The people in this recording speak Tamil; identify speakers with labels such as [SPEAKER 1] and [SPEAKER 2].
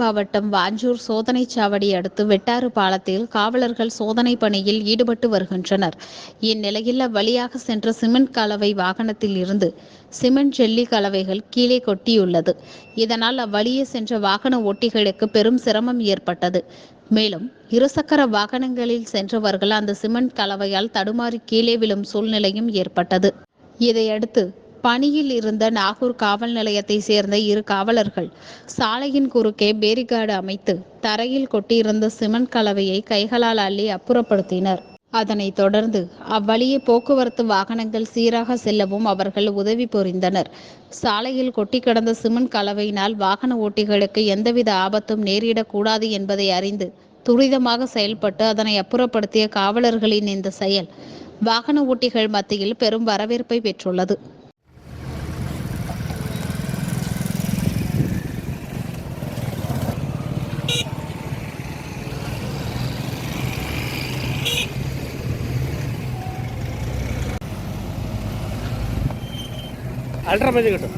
[SPEAKER 1] மாவட்டம் வாஞ்சூர் சோதனை சாவடி அடுத்து வெட்டாறு பாலத்தில் காவலர்கள் சோதனை பணியில் ஈடுபட்டு வருகின்றனர். இந்நிலையில் அவ்வழியாக சென்ற சிமெண்ட் கலவை வாகனத்தில் இருந்து சிமெண்ட் ஜெல்லி கலவைகள் கீழே கொட்டியுள்ளது. இதனால் அவ்வழியே சென்ற வாகன ஓட்டிகளுக்கு பெரும் சிரமம் ஏற்பட்டது. மேலும் இருசக்கர வாகனங்களில் சென்றவர்கள் அந்த சிமெண்ட் கலவையால் தடுமாறி கீழே விழும் சூழ்நிலையும் ஏற்பட்டது. இதையடுத்து பணியில் இருந்த நாகூர் காவல் நிலையத்தை சேர்ந்த இரு காவலர்கள் சாலையின் குறுக்கே பேரிகார்டு அமைத்து தரையில் கொட்டியிருந்த சிமெண்ட் கலவையை கைகளால் அள்ளி அப்புறப்படுத்தினர். அதனைத் தொடர்ந்து அவ்வழியே போக்குவரத்து வாகனங்கள் சீராக செல்லவும் அவர்கள் உதவி புரிந்தனர். சாலையில் கொட்டி கிடந்த சிமெண்ட் கலவையினால் வாகன ஓட்டிகளுக்கு எந்தவித ஆபத்தும் நேரிடக்கூடாது என்பதை அறிந்து துரிதமாக செயல்பட்டு அதனை அப்புறப்படுத்திய காவலர்களின் இந்த செயல் வாகன ஓட்டிகள் மத்தியில் பெரும் வரவேற்பை பெற்றுள்ளது.
[SPEAKER 2] അൾട്രാ മതി കിട്ടും.